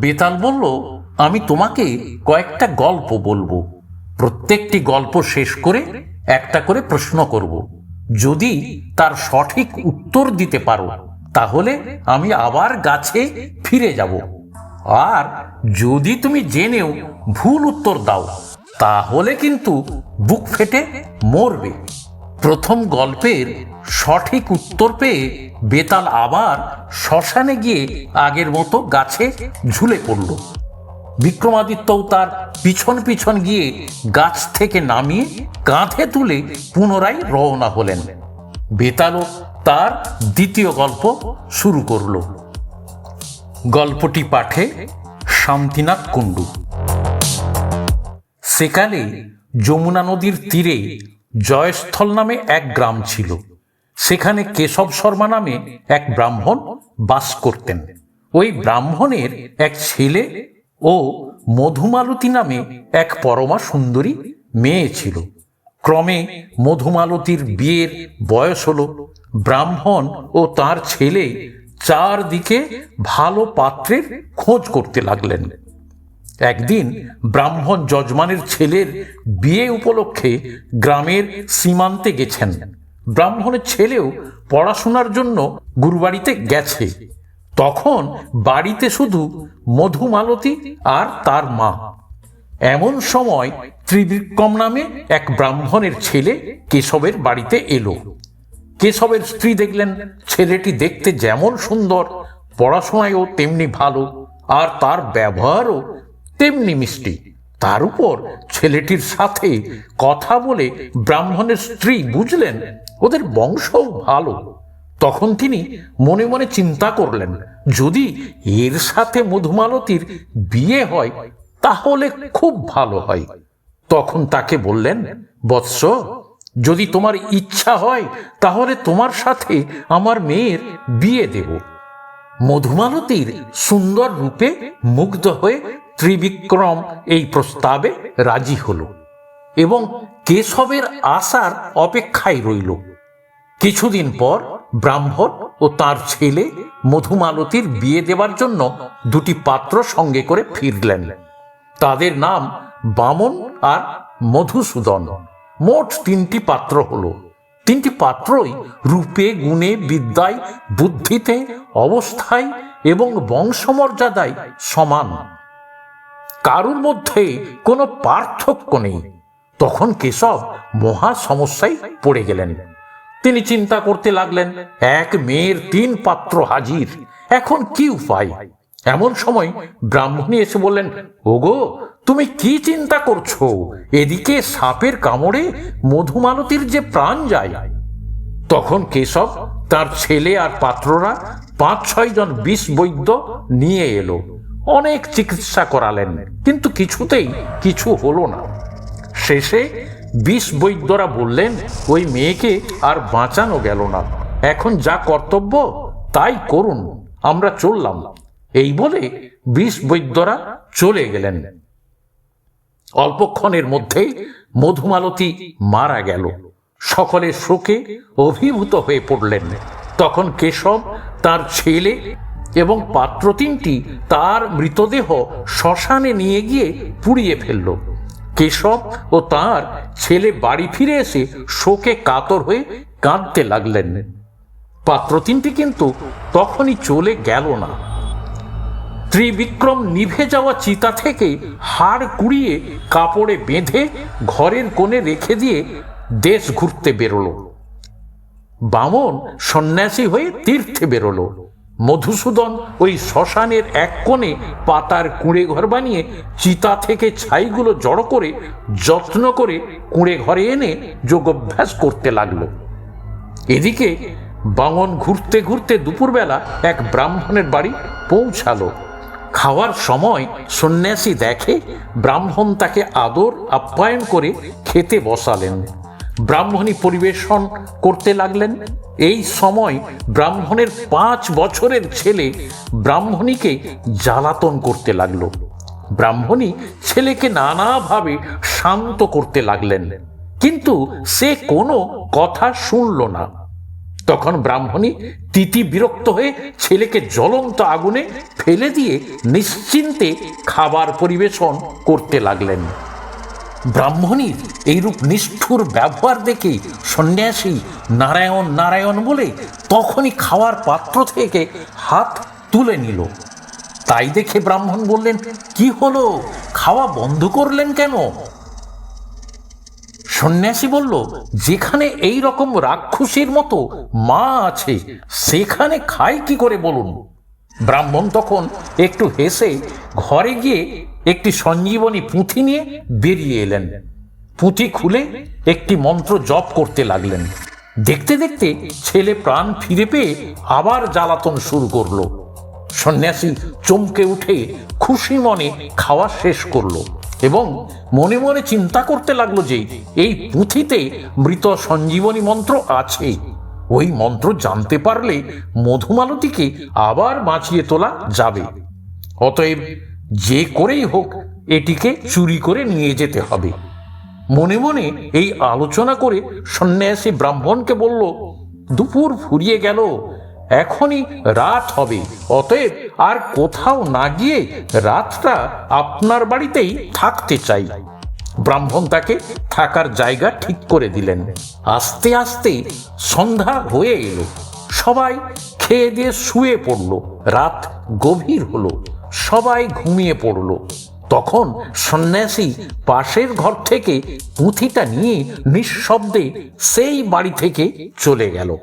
বেতাল বলল, আমি তোমাকে কয়েকটা গল্প বলব। প্রত্যেকটি গল্প শেষ করে একটা করে প্রশ্ন করব। যদি তার সঠিক উত্তর দিতে পারো, তাহলে আমি আবার গাছে ফিরে যাব। আর যদি তুমি জেনেও ভুল উত্তর দাও, তাহলে কিন্তু বুক ফেটে মরবে। প্রথম গল্পের সঠিক উত্তর পেয়ে বেতাল আবার শ্মশানে গিয়ে আগের মতো গাছে ঝুলে পড়ল। বিক্রমাদিত্যও তার পিছন পিছন গিয়ে গাছ থেকে নামিয়ে কাঁধে তুলে পুনরায় রওনা হলেন। বেতালও তার দ্বিতীয় গল্প শুরু করল। গল্পটি পাঠে শান্তিনাথ কুণ্ডু। সেকালে যমুনা নদীর তীরে জয়স্থল নামে এক গ্রাম ছিল। সেখানে কেশব শর্মা নামে এক ব্রাহ্মণ বাস করতেন। ওই ব্রাহ্মণের এক ছেলে ও মধুমালতী নামে এক পরমা সুন্দরী মেয়ে ছিল। ক্রমে মধুমালতীর বিয়ের বয়স হলো। ব্রাহ্মণ ও তার ছেলে চারদিকে ভালো পাত্রের খোঁজ করতে লাগলেন। একদিন ব্রাহ্মণ যজমানের ছেলের বিয়ে উপলক্ষে গ্রামের সীমান্তে গেছেন। ব্রাহ্মণের ছেলেও পড়াশোনার জন্য গুরুবাড়িতে গেছে। তখন বাড়িতে শুধু মধুমালতী আর তার মা। এমন সময় ত্রিবিক্রম নামে এক ব্রাহ্মণের ছেলে কেশবের বাড়িতে এলো। কেশবের স্ত্রী দেখলেন, ছেলেটি দেখতে যেমন সুন্দর, পড়াশোনায়ও তেমনি ভালো, আর তার ব্যবহারও তেমনি মিষ্টি। তার উপর ছেলেটির সাথে কথা বলে ব্রাহ্মণের স্ত্রী বুঝলেন ওদের বংশও ভালো। তখন তিনি মনে মনে চিন্তা করলেন, যদি এর সাথে মধুমালতীর বিয়ে হয়, তাহলে খুব ভালো হয়। তখন তাকে বললেন, বৎস, যদি তোমার ইচ্ছা হয়, তাহলে তোমার সাথে আমার মেয়ের বিয়ে দেব। মধুমালতীর সুন্দর রূপে মুগ্ধ হয়ে ত্রিবিক্রম এই প্রস্তাবে রাজি হল এবং কেশবের আসার অপেক্ষায় রইল। কিছুদিন পর ব্রাহ্মণ ও তার ছেলে মধুমালতীর বিয়ে দেওয়ার জন্য দুটি পাত্র সঙ্গে করে ফিরলেন। তাদের নাম বামন আর মধুসূদন। মোট তিনটি পাত্র হলো। তিনটি পাত্রই রূপে, গুণে, বিদ্যায়, বুদ্ধিতে, অবস্থায় এবং বংশমর্যাদায় সমান। কারুর মধ্যে কোনো পার্থক্য নেই। তখন কেশব মহা সমস্যায় পড়ে গেলেন। তিনি চিন্তা করতে লাগলেন, এক মেয়ের তিন পাত্র হাজির, এখন কি উপায়? এমন সময় ব্রাহ্মণী এসে বললেন, ওগো, তুমি কি চিন্তা করছ? এদিকে সাপের কামড়ে মধুমালতীর যে প্রাণ যায়। তখন কেশব, তার ছেলে আর পাত্ররা পাঁচ ছয় জন বিষ বৈদ্য নিয়ে এলো। অনেক চিকিৎসা করালেন, কিন্তু কিছুতেই কিছু হলো না। শেষে বিষ বৈদ্যরা বললেন, ওই মেয়েকে আর বাঁচানো গেল না। এখন যা কর্তব্য, তাই করুন। আমরা চললাম। এই বলে বিষ বৈদ্যরা চলে গেলেন। অল্পক্ষণের মধ্যেই মধুমালতী মারা গেল। সকলে শোকে অভিভূত হয়ে পড়লেন। তখন কেশব, তার ছেলে এবং পাত্র তিনটি তার মৃতদেহ শ্মশানে নিয়ে গিয়ে পুড়িয়ে ফেলল। কেশব ও তার ছেলে বাড়ি ফিরে এসে শোকে কাতর হয়ে কাঁদতে লাগলেন। পাত্র তিনটি কিন্তু তখনই চলে গেল না। ত্রিবিক্রম নিভে যাওয়া চিতা থেকে হাড় কুড়িয়ে কাপড়ে বেঁধে ঘরের কোণে রেখে দিয়ে দেশ ঘুরতে বেরোলো। বামন সন্ন্যাসী হয়ে তীর্থে বেরোলো। মধুসূদন ওই শ্মশানের এক কোণে পাতার কুঁড়ে ঘর বানিয়ে চিতা থেকে ছাইগুলো জড়ো করে, যত্ন করে কুঁড়ে ঘরে এনে যোগাভ্যাস করতে লাগল। এদিকে বাঙন ঘুরতে ঘুরতে দুপুরবেলা এক ব্রাহ্মণের বাড়ি পৌঁছালো। খাওয়ার সময় সন্ন্যাসী দেখে ব্রাহ্মণ তাকে আদর, আপ্যায়ন করে খেতে বসালেন। ব্রাহ্মণী পরিবেশন করতে লাগলেন। এই সময় ব্রাহ্মণের পাঁচ বছরের ছেলে ব্রাহ্মণীকে জ্বালাতন করতে লাগল। ব্রাহ্মণী ছেলেকে নানাভাবে শান্ত করতে লাগলেন। কিন্তু সে কোনো কথা শুনল না। তখন ব্রাহ্মণী তিতি বিরক্ত হয়ে ছেলেকে জ্বলন্ত আগুনে ফেলে দিয়ে নিশ্চিন্তে খাবার পরিবেশন করতে লাগলেন। ব্রাহ্মণীর এইরূপ নিষ্ঠুর ব্যবহার দেখে সন্ন্যাসী নারায়ণ নারায়ণ বলে তখনই খাওয়ার পাত্র থেকে হাত তুলে নিল। তাই দেখে ব্রাহ্মণ বললেন, কি হলো? খাওয়া বন্ধ করলেন কেন? সন্ন্যাসী বলল, যেখানে এই রকম রাক্ষসীর মতো মা আছে, সেখানে খায় কি করে বলুন? ব্রাহ্মণ তখন একটু হেসে ঘরে গিয়ে একটি সঞ্জীবনী পুঁথি নিয়ে বেরিয়ে এলেন। পুঁথি খুলে একটি মন্ত্র জপ করতে লাগলেন। দেখতে দেখতে ছেলে প্রাণ ফিরে পেয়ে আবার জ্বালাতন শুরু করল। সন্ন্যাসী চমকে উঠে খুশি মনে খাওয়া শেষ করল এবং মনে মনে চিন্তা করতে লাগল যে, এই পুঁথিতে মৃত সঞ্জীবনী মন্ত্র আছে। ওই মন্ত্র জানতে পারলে মধুমালতীকে আবার বাঁচিয়ে তোলা যাবে। অতএব যে করেই হোক, এটিকে চুরি করে নিয়ে যেতে হবে। মনে মনে এই আলোচনা করে সন্ন্যাসী ব্রাহ্মণকে বলল, দুপুর ফুরিয়ে গেল, এখনই রাত হবে, অতএব আর কোথাও না গিয়ে রাতটা আপনার বাড়িতেই থাকতে চাই। ব্রাহ্মণ তাকে থাকার জায়গা ঠিক করে দিলেন। আস্তে আস্তে সন্ধ্যা হয়ে এলো। সবাই খেয়ে দিয়ে শুয়ে পড়ল। রাত গভীর হলো। সবাই ঘুমিয়ে পড়ল। তখন সন্ন্যাসী পাশের ঘর থেকে পুঁথিটা নিয়ে নিঃশব্দে সেই বাড়ি থেকে চলে গেল।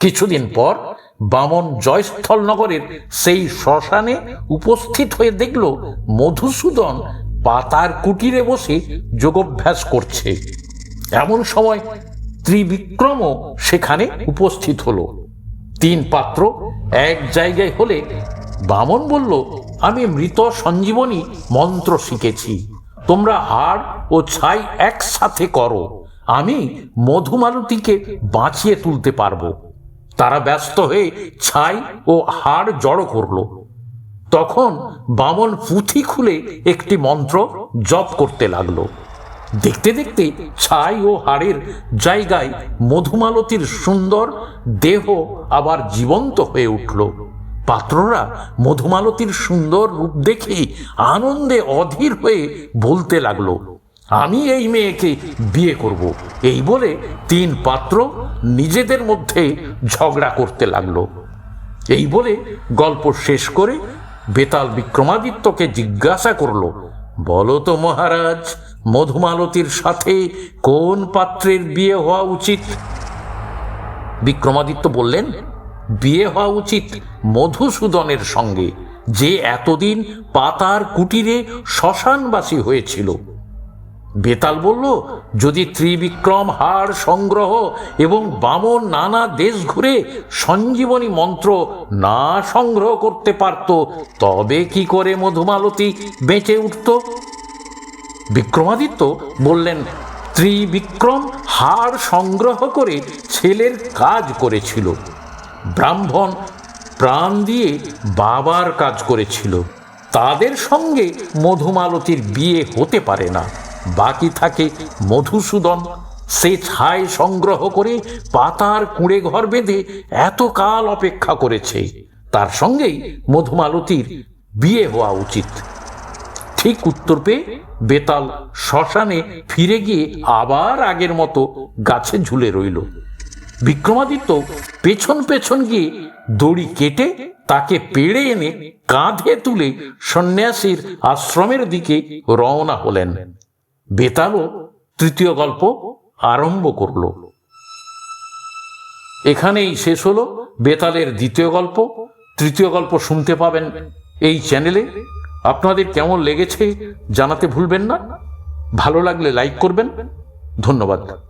কিছুদিন পর বামন জয়স্থল নগরের সেই শ্মশানে উপস্থিত হয়ে দেখল মধুসূদন পাতার কুটিরে বসে যোগাভ্যাস করছে। এমন সময় ত্রিবিক্রমও সেখানে উপস্থিত হলো। তিন পাত্র এক জায়গায় হলে বামন বলল, আমি মৃত সঞ্জীবনী মন্ত্র শিখেছি। তোমরা হাড় ও ছাই একসাথে করো। আমি মধুমালতীকে বাঁচিয়ে তুলতে পারব। তারা ব্যস্ত হয়ে ছাই ও হাড় জড়ো করল। তখন বামন পুঁথি খুলে একটি মন্ত্র জপ করতে লাগল। দেখতে দেখতে ছাই ও হাড়ের জায়গায় মধুমালতীর সুন্দর দেহ আবার জীবন্ত হয়ে উঠল। পাত্ররা মধুমালতীর সুন্দর রূপ দেখে আনন্দে অধীর হয়ে বলতে লাগল, আমি এই মেয়েকে বিয়ে করব। এই বলে তিন পাত্র নিজেদের মধ্যে ঝগড়া করতে লাগল। এই বলে গল্প শেষ করে বেতাল বিক্রমাদিত্যকে জিজ্ঞাসা করল, বলো তো মহারাজ, মধুমালতীর সাথে কোন পাত্রের বিয়ে হওয়া উচিত? বিক্রমাদিত্য বললেন বিয়ে হওয়া উচিত মধুসূদনের সঙ্গে, যে এতদিন পাতার কুটিরে শ্মশানবাসী হয়েছিল। বেতাল বলল, যদি ত্রিবিক্রম হার সংগ্রহ এবং বামন নানা দেশ ঘুরে সঞ্জীবনী মন্ত্র না সংগ্রহ করতে পারত, তবে কি করে মধুমালতী বেঁচে উঠত? বিক্রমাদিত্য বললেন, ত্রিবিক্রম হার সংগ্রহ করে ছেলের কাজ করেছিল। ব্রাহ্মণ প্রাণ দিয়ে বাবার কাজ করেছিল। তাদের সঙ্গে মধুমালতীর বিয়ে হতে পারে না। বাকি থাকে মধুসূদন। সে ছাই সংগ্রহ করে পাতার কুঁড়ে ঘর বেঁধে এতকাল অপেক্ষা করেছে। তার সঙ্গেই মধুমালতীর বিয়ে হওয়া উচিত। ঠিক উত্তর পেয়ে বেতাল শ্মশানে ফিরে গিয়ে আবার আগের মতো গাছে ঝুলে রইল। বিক্রমাদিত্য পেছন পেছন গিয়ে দড়ি কেটে তাকে পেড়ে এনে কাঁধে তুলে সন্ন্যাসীর আশ্রমের দিকে রওনা হলেন। বেতালও তৃতীয় গল্প আরম্ভ করল। এখানেই শেষ হলো বেতালের দ্বিতীয় গল্প। তৃতীয় গল্প শুনতে পাবেন এই চ্যানেলে। আপনাদের কেমন লেগেছে জানাতে ভুলবেন না। ভালো লাগলে লাইক করবেন। ধন্যবাদ।